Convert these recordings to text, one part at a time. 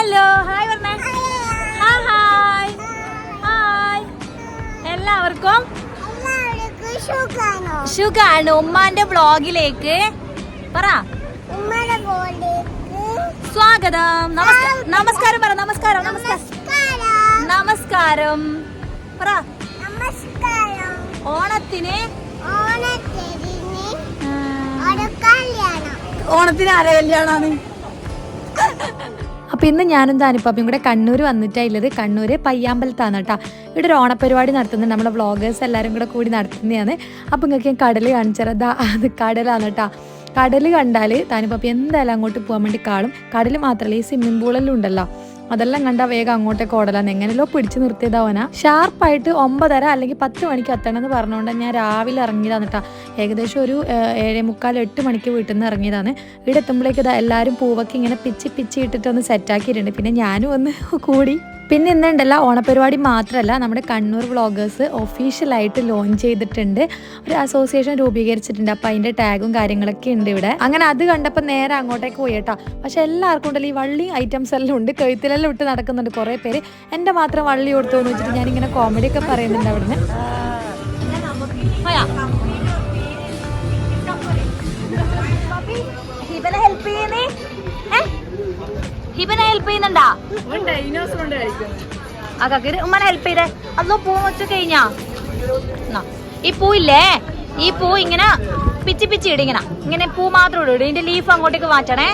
Hello hi പറഞ്ഞേ hi hi. Hi. എല്ലാവർക്കും സുഖാണോ? ഉമ്മാന്റെ ബ്ലോഗിലേക്ക് പറ. സ്വാഗതം. നമസ്കാരം പറ. നമസ്കാരം. നമസ്കാരം. നമസ്കാരം. പറ. ഓണത്തിന്? ഓണത്തിന് ആ, കല്യാണം. ഓണത്തിന് ആരെ കല്യാണാണ്? അപ്പൊ ഇന്ന് ഞാനും താനിപ്പാപ്പയും കൂടെ കണ്ണൂർ വന്നിട്ടുള്ളത് കണ്ണൂര് പയ്യാമ്പലത്താണ് കേട്ടോ. ഇവിടെ ഒരു ഓണപരിപാടി നടത്തുന്നുണ്ട്. നമ്മുടെ വ്ളോഗേഴ്സ് എല്ലാവരും കൂടെ കൂടി നടത്തുന്നതാണ്. അപ്പൊ നിങ്ങൾക്ക് ഞാൻ കടൽ കാണിച്ചത് അത് കടലാണ് കേട്ടോ. കടൽ കണ്ടാൽ താനിപ്പാപ്പി എന്തായാലും അങ്ങോട്ട് പോകാൻ വേണ്ടി കാണും. കടൽ മാത്രമല്ല ഈ സ്വിമ്മിംഗ് പൂളെല്ലാം ഉണ്ടല്ലോ. അതെല്ലാം കണ്ട വേഗം അങ്ങോട്ടേക്ക് ഓടലാന്ന് എങ്ങനെയല്ലോ പിടിച്ചു നിർത്തിയതാവനാ ഷാർപ്പായിട്ട് ഒമ്പതര അല്ലെങ്കിൽ പത്ത് മണിക്ക് എത്തണമെന്ന് പറഞ്ഞുകൊണ്ട് ഞാൻ രാവിലെ ഇറങ്ങിയതാണ് കേട്ടോ ഏകദേശം ഒരു ഏഴേ മുക്കാൽ എട്ട് മണിക്ക് വീട്ടിൽ നിന്ന് ഇറങ്ങിയതാണ്. ഇവിടെ എത്തുമ്പോഴേക്കും എല്ലാവരും പൂവൊക്കെ ഇങ്ങനെ പിച്ചി പിച്ചി ഇട്ടിട്ട് ഒന്ന് സെറ്റാക്കിയിട്ടുണ്ട് പിന്നെ ഞാനും ഒന്ന് കൂടി പിന്നെ ഇന്നുണ്ടല്ല ഓണപരിപാടി മാത്രമല്ല നമ്മുടെ കണ്ണൂർ വ്ളോഗേഴ്സ് ഒഫീഷ്യലായിട്ട് ലോഞ്ച് ചെയ്തിട്ടുണ്ട്. ഒരു അസോസിയേഷൻ രൂപീകരിച്ചിട്ടുണ്ട്. അപ്പം അതിന്റെ ടാഗും കാര്യങ്ങളൊക്കെ ഉണ്ട് ഇവിടെ. അങ്ങനെ അത് കണ്ടപ്പോൾ നേരെ അങ്ങോട്ടേക്ക് പോയി കേട്ടോ. പക്ഷേ എല്ലാവർക്കും ഉണ്ടല്ലോ ഈ വള്ളി ഐറ്റംസ് എല്ലാം ഉണ്ട്. കഴുത്തിലെല്ലാം ഇട്ട് നടക്കുന്നുണ്ട് കുറേ പേര്. എന്റെ മാത്രം വള്ളി കൊടുത്തു എന്ന് വെച്ചിട്ട് ഞാനിങ്ങനെ കോമഡിയൊക്കെ പറയുന്നുണ്ട് അവിടുന്ന്. ഹിബനെ ഹെൽപ്പ് ചെയ്യുന്നുണ്ടാ? ആ കക്കര് ഉമ്മനെ ഹെൽപ്പ് ചെയ്തേ. അന്ന് പൂ വെച്ച് കഴിഞ്ഞാ? ഈ പൂ ഇല്ലേ ഈ പൂ ഇങ്ങനെ പിച്ചി പിച്ചി ഇടിങ്ങനെ ഇങ്ങനെ. പൂ മാത്രം ഇടും. ഇതിന്റെ ലീഫ് അങ്ങോട്ടേക്ക് മാറ്റണേ.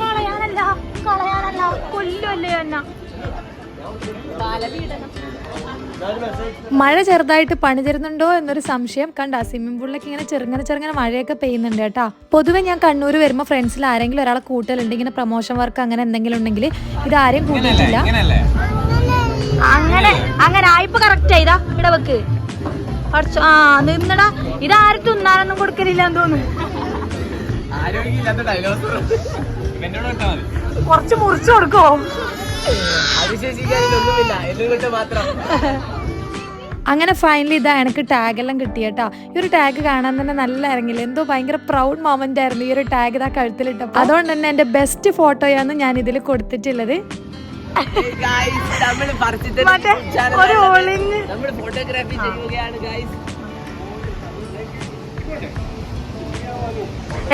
കളയാനല്ല കളയാനല്ല. കൊല്ലുമല്ലേ എന്ന. മഴ ചെറുതായിട്ട് പണി തരുന്നുണ്ടോ എന്നൊരു സംശയം. കണ്ട സ്വിമ്മിംഗ് പൂളിലൊക്കെ ഇങ്ങനെ ചെറുങ്ങനെ ചെറുങ്ങനെ മഴയൊക്കെ പെയ്യുന്നുണ്ട് കേട്ടാ. പൊതുവെ ഞാൻ കണ്ണൂർ വരുമ്പോൾ ഫ്രണ്ട്സിൽ ആരെങ്കിലും ഒരാളെ കൂട്ടലുണ്ട് ഇങ്ങനെ പ്രൊമോഷൻ വർക്ക് അങ്ങനെ എന്തെങ്കിലും ഉണ്ടെങ്കിൽ ഇത് ആരെയും കൂട്ടിയിട്ടില്ല അങ്ങനെ അങ്ങനെ ആയിപ്പോ കറക്റ്റ് ആയിതാ ഇവിടെ വെക്ക്. കുറച്ച് ആ നിന്നടാ. ഇത് ആരും തിന്നാനൊന്നും കൊടുക്കലില്ല എന്ന് തോന്നുന്നു. കുറച്ച് മുറിച്ചു കൊടുക്കോ അതിശേഷിക്കാനൊന്നുമില്ല എന്നെ കൊണ്ട് മാത്രം. അങ്ങനെ ഫൈനലി ഇതാ എനിക്ക് ടാഗ് എല്ലാം കിട്ടിയട്ടോ. ഈ ഒരു ടാഗ് കാണാൻ തന്നെ നല്ല ഇറങ്ങില്ല എന്തോ ഭയങ്കര പ്രൗഡ് മൊമെന്റ് ആയിരുന്നു ഈ ഒരു ടാഗ് ഇതാ കഴുത്തിലിട്ടപ്പോൾ അതുകൊണ്ട് തന്നെ എന്റെ ബെസ്റ്റ് ഫോട്ടോയാണ് ഞാൻ ഇതിൽ കൊടുത്തിട്ടുള്ളത്. ഫോട്ടോഗ്രാഫി ചെയ്യുകയാണ് ഗൈസ്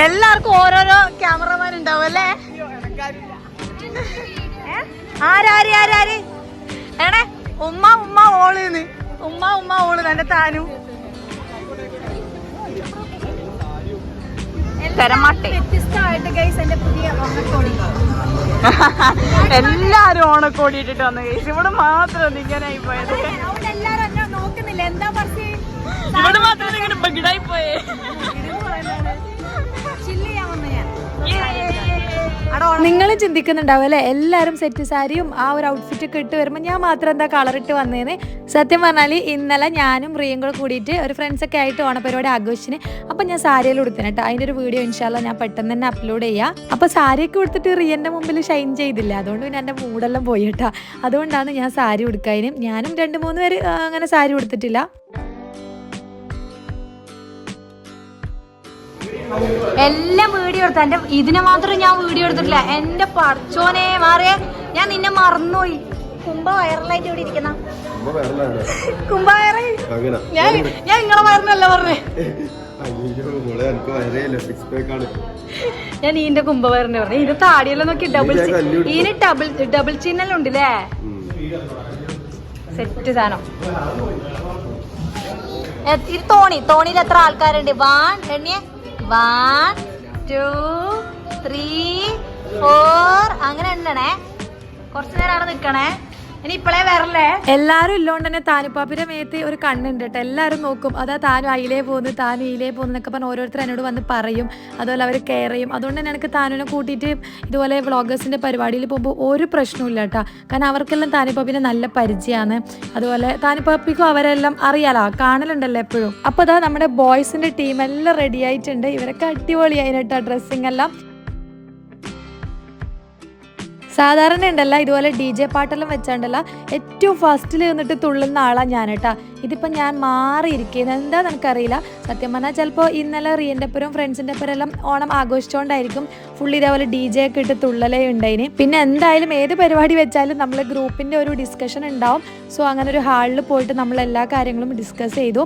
എല്ലാവർക്കും ഓരോരോ ക്യാമറമാൻ ഉണ്ടാവും അല്ലേ? ആരാര് ആരാര്? ഏണേ ഉമ്മ ഉമ്മ ഓൾ ഉമ്മ ഉമ്മ ഓൾ താനും. തരമാട്ടെ എന്റെ ഓണക്കോടി. എല്ലാരും ഓണക്കോടി ഇട്ടിട്ട് വന്നു കേസ് ഇവിടെ മാത്രം ഇങ്ങനെ ആയി പോയത്. ഇവിടെ മാത്രം ഇങ്ങനെ ബഗിടായി പോയേ. ചില്ല് ചെയ്യാൻ ഞാൻ. നിങ്ങൾ ചിന്തിക്കുന്നുണ്ടാവും അല്ലെ? എല്ലാരും സെറ്റ് സാരിയും ആ ഒരു ഔട്ട്ഫിറ്റ് ഒക്കെ ഇട്ട് വരുമ്പോൾ ഞാൻ മാത്രം എന്താ കളർ ഇട്ട് വന്നേന്ന്? സത്യം പറഞ്ഞാൽ ഇന്നലെ ഞാനും റിയയും കൂടെ കൂടിയിട്ട് ഒരു ഫ്രണ്ട്സ് ഒക്കെ ആയിട്ട് ഓണപരിപാടി ആഘോഷിച്ചിന്. അപ്പം ഞാൻ സാരിയിൽ കൊടുത്തേനെ കേട്ടോ അതിന്റെ ഒരു വീഡിയോ ഇൻഷാല്ല ഞാൻ പെട്ടെന്ന് തന്നെ അപ്ലോഡ് ചെയ്യാം. അപ്പോൾ സാരിയൊക്കെ കൊടുത്തിട്ട് റിയന്റെ മുമ്പിൽ ഷൈൻ ചെയ്തില്ല. അതുകൊണ്ട് പിന്നെ എന്റെ മൂടെല്ലാം പോയി കേട്ടോ അതുകൊണ്ടാണ് ഞാൻ സാരി കൊടുക്കാനും ഞാനും രണ്ട് മൂന്ന് പേര് അങ്ങനെ സാരി ഉടുത്തിട്ടില്ല. എല്ലാം വീഡിയോ എടുത്ത. എന്റെ ഇതിനെ മാത്രം ഞാൻ വീഡിയോ എടുത്തിട്ടില്ല. എന്റെ പടച്ചോനെ മാറിയ. ഞാൻ നിന്നെ മറന്നുപോയി. കുംഭ വയറലായിട്ട് ഇവിടെ ഇരിക്കുന്ന. കുംഭ വയറ് അങ്ങനെ. ഞാൻ ഞാൻ നിങ്ങളെ വയറിനല്ല പറഞ്ഞേ? ഞാൻ ഈന്റെ കുംഭ വയറിനെ പറഞ്ഞു. ഇത് താടിയെല്ലാം നോക്കി ഡബിൾ ഈന് ഡബിൾ ഡബിൾ ചിഹ്നെല്ലാം ഉണ്ടല്ലേ? സെറ്റ് സാധനം. ഇത് തോണി. തോണിയിൽ എത്ര ആൾക്കാരുണ്ട്? വാൻ എണ്ണിയെ അങ്ങനെ എണ്ണണേ. കുറച്ചു നേരം അവിടെ നിക്കണേ എല്ലാരും ഇല്ലോണ്ട് തന്നെ താനുപ്പാപ്പിന്റെ മേത്ത് ഒരു കണ്ണുണ്ട് കേട്ടോ. എല്ലാരും നോക്കും. അതാ താനും അയിലേ പോകുന്നു താനും ഇയിലേ പോകുന്നു എന്നൊക്കെ പറഞ്ഞ് ഓരോരുത്തർ എന്നോട് വന്ന് പറയും. അതുപോലെ അവർ കെയർ ചെയ്യും. അതുകൊണ്ട് തന്നെ എനിക്ക് താനുവിനെ കൂട്ടിയിട്ട് ഇതുപോലെ വ്ളോഗേഴ്സിന്റെ പരിപാടിയിൽ പോകുമ്പോൾ ഒരു പ്രശ്നവും കേട്ടോ. കാരണം അവർക്കെല്ലാം താനുപ്പാപ്പിനെ നല്ല പരിചയമാണ് അതുപോലെ താനുപ്പാപ്പിക്കും അവരെല്ലാം അറിയാലോ. കാണലുണ്ടല്ലോ എപ്പോഴും. അപ്പോൾ അതാ നമ്മുടെ ബോയ്സിന്റെ ടീം എല്ലാം റെഡി ആയിട്ടുണ്ട്. ഇവരൊക്കെ അടിപൊളിയായി കേട്ടോ. ഡ്രസ്സിങ് എല്ലാം. സാധാരണ ഉണ്ടല്ല ഇതുപോലെ ഡി ജെ പാട്ടെല്ലാം വെച്ചാണ്ടല്ല ഏറ്റവും ഫസ്റ്റിൽ നിന്നിട്ട് തുള്ളുന്ന ആളാണ് ഞാൻ കേട്ടാ ഇതിപ്പോൾ ഞാൻ മാറിയിരിക്കുന്നത് എന്താ എനിക്കറിയില്ല. സത്യം പറഞ്ഞാൽ ചിലപ്പോൾ ഇന്നലെ റിയന്റെ ഒപ്പരും ഫ്രണ്ട്സിന്റെ ഒപ്പരം എല്ലാം ഓണം ആഘോഷിച്ചുകൊണ്ടായിരിക്കും ഫുൾ ഇതേപോലെ ഡി ജെ ഒക്കെ ഇട്ട് തുള്ളലേ ഉണ്ടായിന്. പിന്നെ എന്തായാലും ഏത് പരിപാടി വെച്ചാലും നമ്മൾ ഗ്രൂപ്പിന്റെ ഒരു ഡിസ്കഷൻ ഉണ്ടാവും. സോ അങ്ങനെ ഒരു ഹാളിൽ പോയിട്ട് നമ്മൾ എല്ലാ കാര്യങ്ങളും ഡിസ്കസ് ചെയ്തു.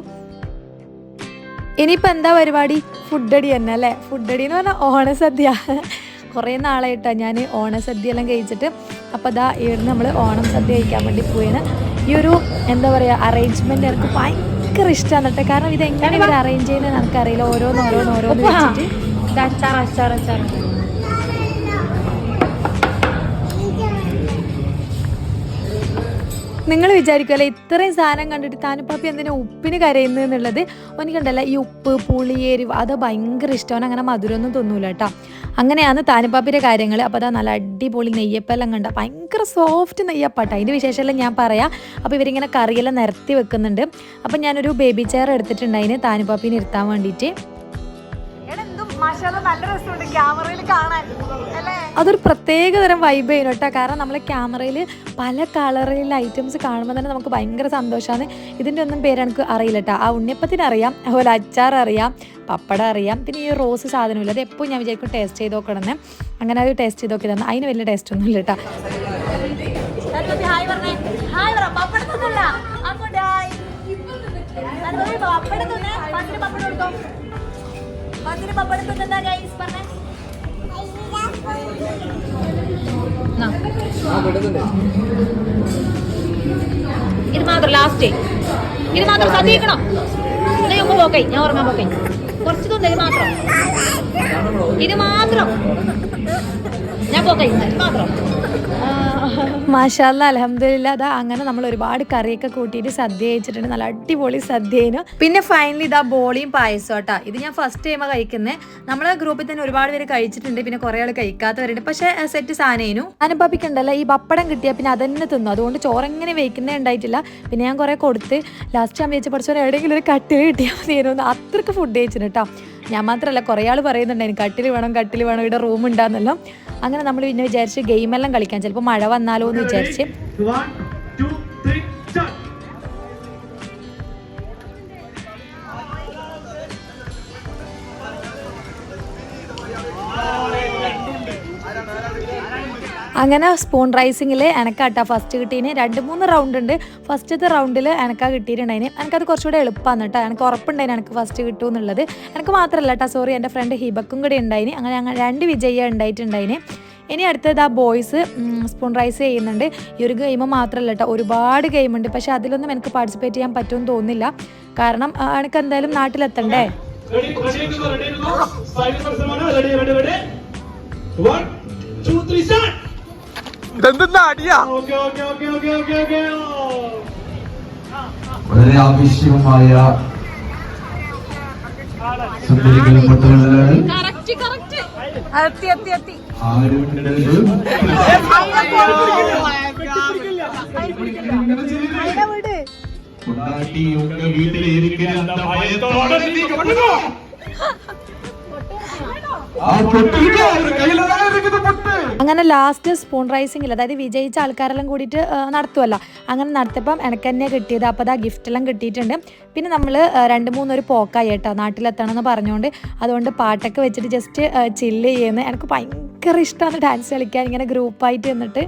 ഇനിയിപ്പോൾ എന്താ പരിപാടി? ഫുഡ് അടി തന്നെ അല്ലേ? ഫുഡ് അടി എന്ന് പറഞ്ഞാൽ ഓണസദ്യ. കുറേ നാളായിട്ടാണ് ഞാൻ ഓണസദ്യ എല്ലാം കഴിച്ചിട്ട്. അപ്പോൾ അതാ ഇവിടുന്ന് നമ്മൾ ഓണം സദ്യ കഴിക്കാൻ വേണ്ടി പോയാണ് ഈ ഒരു എന്താ പറയുക അറേഞ്ച്മെന്റ് എനിക്ക് ഭയങ്കര ഇഷ്ടമാണ് കേട്ടോ. കാരണം ഇത് എങ്ങനെ ഇവർ അറേഞ്ച് ചെയ്യുന്നത് എനിക്കറിയില്ല. ഓരോന്ന് ഓരോന്ന് ഓരോന്ന് വെച്ചിട്ട്. അച്ചാർ അച്ചാർ അച്ചാർ. നിങ്ങൾ വിചാരിക്കുമല്ലേ ഇത്രയും സാധനം കണ്ടിട്ട് താനുപ്പാപ്പി എന്തിനാ ഉപ്പിന് കരയുന്നു എന്നുള്ളത്? എനിക്കുണ്ടല്ലോ ഈ ഉപ്പ് പുളി എരിവ് അത് ഭയങ്കര ഇഷ്ടമാണ് അങ്ങനെ മധുരമൊന്നും തോന്നൂല കേട്ടോ. അങ്ങനെയാണ് താനുപ്പാപ്പിന്റെ കാര്യങ്ങൾ. അപ്പോൾ അതാ നല്ല അടിപൊളി നെയ്യപ്പെല്ലാം കണ്ട. ഭയങ്കര സോഫ്റ്റ് നെയ്യപ്പാട്ടോ. അതിന്റെ വിശേഷമെല്ലാം ഞാൻ പറയാം. അപ്പോൾ ഇവരിങ്ങനെ കറിയെല്ലാം നിരത്തി വെക്കുന്നുണ്ട്. അപ്പം ഞാനൊരു ബേബി ചെയർ എടുത്തിട്ടുണ്ട്. അതിന് താനുപ്പാപ്പിനെ ഇരുത്താൻ വേണ്ടിയിട്ട്. നല്ല രസമുണ്ട്. ക്യാമറയിൽ കാണാൻ. അതൊരു പ്രത്യേക തരം വൈബ് ചെയ്യുന്നു കേട്ടോ. കാരണം നമ്മൾ ക്യാമറയിൽ പല കളറിലുള്ള ഐറ്റംസ് കാണുമ്പോൾ തന്നെ നമുക്ക് ഭയങ്കര സന്തോഷമാണ് ഇതിന്റെ ഒന്നും പേര് എനിക്ക് അറിയില്ല കേട്ടോ. ആ ഉണ്ണിയപ്പത്തിന് അറിയാം അതുപോലെ അച്ചാർ അറിയാം പപ്പടം അറിയാം പിന്നെ ഈ റോസ് സാധനമില്ല. അത് എപ്പോൾ ഞാൻ വിചാരിക്കും ടേസ്റ്റ് ചെയ്ത് നോക്കണമെന്ന് അങ്ങനെ അത് ടേസ്റ്റ് ചെയ്ത് നോക്കിയതാണ് അതിന് വലിയ ടേസ്റ്റ് ഒന്നും ഇല്ല കേട്ടോ. പപ്പടം പപ്പടം കൊടുത്തോ പപ്പടം തിന്നാ ഗൈസ് പറഞ്ഞേ. ഇത് മാത്രം ലാസ്റ്റ് ഇത് മാത്രം ശ്രദ്ധിക്കണം ഇത് ഉമ്മ പോക്കൈ ഞാൻ ഓർമ്മ പോക്കൈ കുറച്ച് തന്നെ ഇത് മാത്രം ഇത് മാത്രം ഞാൻ പോക്കൈ ഇത് മാത്രം. മാഷാല്ല അലഹമില്ല അതാ അങ്ങനെ നമ്മൾ ഒരുപാട് കറിയൊക്കെ കൂട്ടിയിട്ട് സദ്യ കഴിച്ചിട്ടുണ്ട്. നല്ല അടിപൊളി സദ്യയിനു പിന്നെ ഫൈനലി ഇതാ ബോളിയും പായസം കേട്ടോ ഇത് ഞാൻ ഫസ്റ്റ് ടൈമാണ് കഴിക്കുന്നത് നമ്മളെ ഗ്രൂപ്പിൽ തന്നെ ഒരുപാട് പേര് കഴിച്ചിട്ടുണ്ട്. പിന്നെ കുറേ ആൾ കഴിക്കാത്തവരുണ്ട്. പക്ഷെ സെറ്റ് സാധനേനു അനുഭവിക്ക് ഉണ്ടല്ലോ ഈ പപ്പടം കിട്ടിയാൽ പിന്നെ അതന്നെ തിന്നു. അതുകൊണ്ട് ചോറെങ്ങനെ വെക്കുന്നേ ഉണ്ടായിട്ടില്ല. പിന്നെ ഞാൻ കുറേ കൊടുത്ത് ലാസ്റ്റ് ഞാൻ വെച്ച് പഠിച്ചവരെ എവിടെയെങ്കിലും ഒരു കട്ടിൽ കിട്ടിയാൽ മതിയായിരുന്നു. അത്രയ്ക്ക് ഫുഡ് കഴിച്ചിട്ടുണ്ട് കേട്ടോ ഞാൻ മാത്രമല്ല കുറേ ആൾ പറയുന്നുണ്ടായിരുന്നു കട്ടിൽ വേണം കട്ടിൽ വേണം ഇവിടെ റൂം ഉണ്ടാകുന്നല്ലോ അങ്ങനെ നമ്മൾ പിന്നെ വിചാരിച്ച് ഗെയിമെല്ലാം കളിക്കാൻ ചിലപ്പോൾ മഴ വന്നാലോ എന്ന് വിചാരിച്ച് അങ്ങനെ സ്പൂൺ റൈസിങ്ങിൽ എനക്കാട്ടാ ഫസ്റ്റ് കിട്ടീന് രണ്ട് മൂന്ന് റൗണ്ട് ഉണ്ട് ഫസ്റ്റത്തെ റൗണ്ടിൽ എനക്കാ കിട്ടിയിട്ടുണ്ടായിന് എനിക്കത് കുറച്ചുകൂടെ എളുപ്പമാണ് കേട്ടോ എനിക്ക് ഉറപ്പുണ്ടായിന് എനിക്ക് ഫസ്റ്റ് കിട്ടും എന്നുള്ളത് എനിക്ക് മാത്രമല്ല കേട്ടോ സോറി എന്റെ ഫ്രണ്ട് ഹിബക്കും കൂടി ഉണ്ടായിന് അങ്ങനെ ഞങ്ങൾ രണ്ട് വിജയ ഉണ്ടായിട്ടുണ്ടായിന് ഇനി അടുത്തത് ആ ബോയ്സ് സ്പൂൺ റൈസ് ചെയ്യുന്നുണ്ട് ഈ ഒരു ഗെയിം മാത്രമല്ല കേട്ടോ ഒരുപാട് ഗെയിമുണ്ട് പക്ഷേ അതിലൊന്നും എനിക്ക് പാർട്ടിസിപ്പേറ്റ് ചെയ്യാൻ പറ്റുമെന്ന് തോന്നുന്നില്ല കാരണം എനിക്ക് എന്തായാലും നാട്ടിലെത്തണ്ടേ. One, two, three, start. ഇതെന്താ അടിയാ. വളരെ ആവശ്യമായ വീട്ടിലിരിക്കുന്ന മുട്ടുകളിലാണ് അങ്ങനെ ലാസ്റ്റ് സ്പൂൺ റൈസിംഗിൽ അതായത് വിജയിച്ച ആൾക്കാരെല്ലാം കൂടിയിട്ട് നടത്തുമല്ല അങ്ങനെ നടത്തിയപ്പം എനിക്ക് തന്നെ കിട്ടിയത്. അപ്പോൾ അതാ ഗിഫ്റ്റെല്ലാം കിട്ടിയിട്ടുണ്ട്. പിന്നെ നമ്മൾ രണ്ട് മൂന്നൊരു പോക്കായി കേട്ടോ നാട്ടിലെത്തണം എന്ന് പറഞ്ഞുകൊണ്ട് അതുകൊണ്ട് പാട്ടൊക്കെ വെച്ചിട്ട് ജസ്റ്റ് ചില്ല് ചെയ്യുന്നത് എനിക്ക് ഭയങ്കര ഇഷ്ടമാണ് ഡാൻസ് കളിക്കാൻ. ഇങ്ങനെ ഗ്രൂപ്പായിട്ട് നിന്നിട്ട്.